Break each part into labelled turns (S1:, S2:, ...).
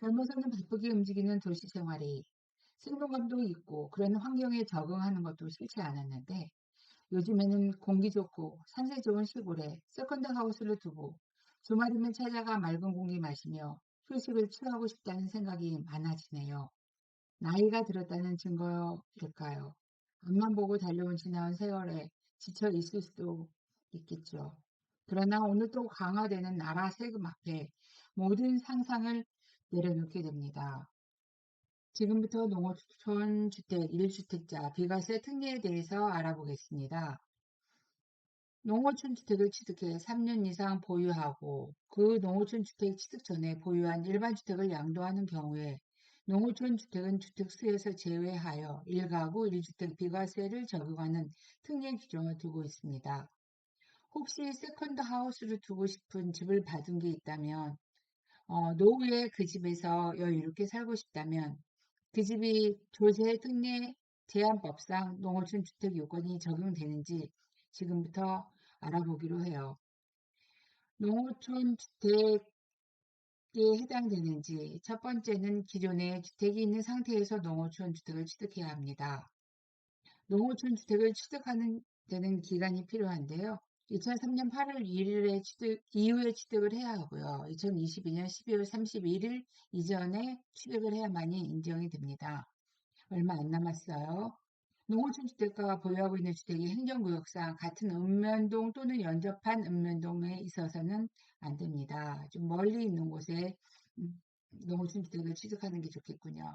S1: 젊어서는 바쁘게 움직이는 도시 생활이 생동감도 있고 그런 환경에 적응하는 것도 싫지 않았는데 요즘에는 공기 좋고 산세 좋은 시골에 세컨드 하우스를 두고 주말이면 찾아가 맑은 공기 마시며 휴식을 취하고 싶다는 생각이 많아지네요. 나이가 들었다는 증거일까요? 앞만 보고 달려온 지나온 세월에 지쳐 있을 수도 있겠죠. 그러나 오늘 또 강화되는 나라 세금 앞에 모든 상상을 내려놓게 됩니다. 지금부터 농어촌 주택, 1주택자, 비과세 특례에 대해서 알아보겠습니다. 농어촌 주택을 취득해 3년 이상 보유하고 그 농어촌 주택 취득 전에 보유한 일반 주택을 양도하는 경우에 농어촌 주택은 주택수에서 제외하여 1가구 1주택 비과세를 적용하는 특례 규정을 두고 있습니다. 혹시 세컨드 하우스를 두고 싶은 집을 받은 게 있다면 어, 노후에 그 집에서 여유롭게 살고 싶다면 그 집이 조세 특례 제한법상 농어촌 주택 요건이 적용되는지 지금부터 알아보기로 해요. 농어촌 주택에 해당되는지 첫 번째는 기존에 주택이 있는 상태에서 농어촌 주택을 취득해야 합니다. 농어촌 주택을 취득하는 데는 기간이 필요한데요. 2003년 8월 1일에 취득, 이후에 취득을 해야 하고요. 2022년 12월 31일 이전에 취득을 해야만이 인정이 됩니다. 얼마 안 남았어요. 농어촌 주택가가 보유하고 있는 주택이 행정구역상 같은 읍면동 또는 연접한 읍면동에 있어서는 안 됩니다. 좀 멀리 있는 곳에 음, 농어촌 주택을 취득하는 게 좋겠군요.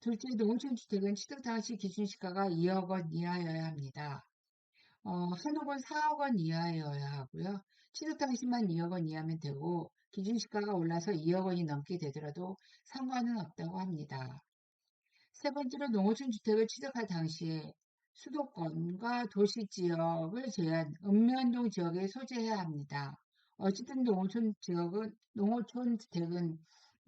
S1: 둘째, 농어촌 주택은 취득 당시 기준 시가가 2억 원 이하여야 합니다. 어, 한옥은 4억 원 이하여야 하고요. 취득 당시만 2억 원 이하면 되고 기준시가가 올라서 2억 원이 넘게 되더라도 상관은 없다고 합니다. 세 번째로 농어촌 주택을 취득할 당시에 수도권과 도시 지역을 제한 읍면동 지역에 소재해야 합니다. 어쨌든 농어촌 지역은 농어촌 주택은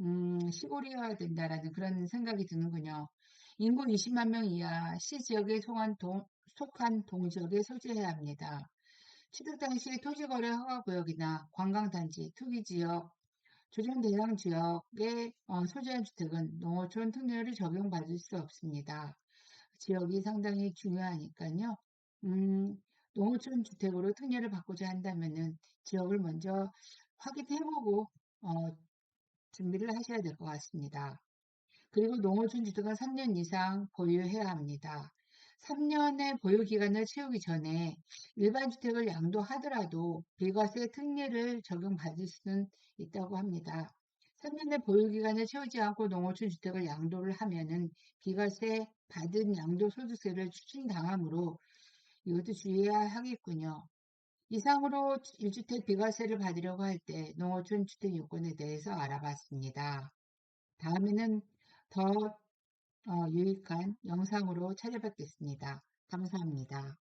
S1: 음, 시골이어야 된다라는 그런 생각이 드는군요. 인구 20만 명 이하 시 지역에 속한, 동, 속한 동지역에 소재해야 합니다. 취득 당시 토지거래 허가구역이나 관광단지, 투기지역, 조정 대상 지역에 어, 소재한 주택은 농어촌 특례를 적용받을 수 없습니다. 지역이 상당히 중요하니까요. 음, 농어촌 주택으로 특례를 받고자 한다면은 지역을 먼저 확인해보고 어, 준비를 하셔야 될 것 같습니다. 그리고 농어촌 주택은 3년 이상 보유해야 합니다. 3년의 보유기간을 채우기 전에 일반 주택을 양도하더라도 비과세 특례를 적용받을 수는 있다고 합니다. 3년의 보유기간을 채우지 않고 농어촌 주택을 양도를 하면은 비과세 받은 양도소득세를 추징당하므로 이것도 주의해야 하겠군요. 이상으로 1주택 비과세를 받으려고 할 때 농어촌 주택 요건에 대해서 알아봤습니다. 다음에는 더 어, 유익한 영상으로 찾아뵙겠습니다. 감사합니다.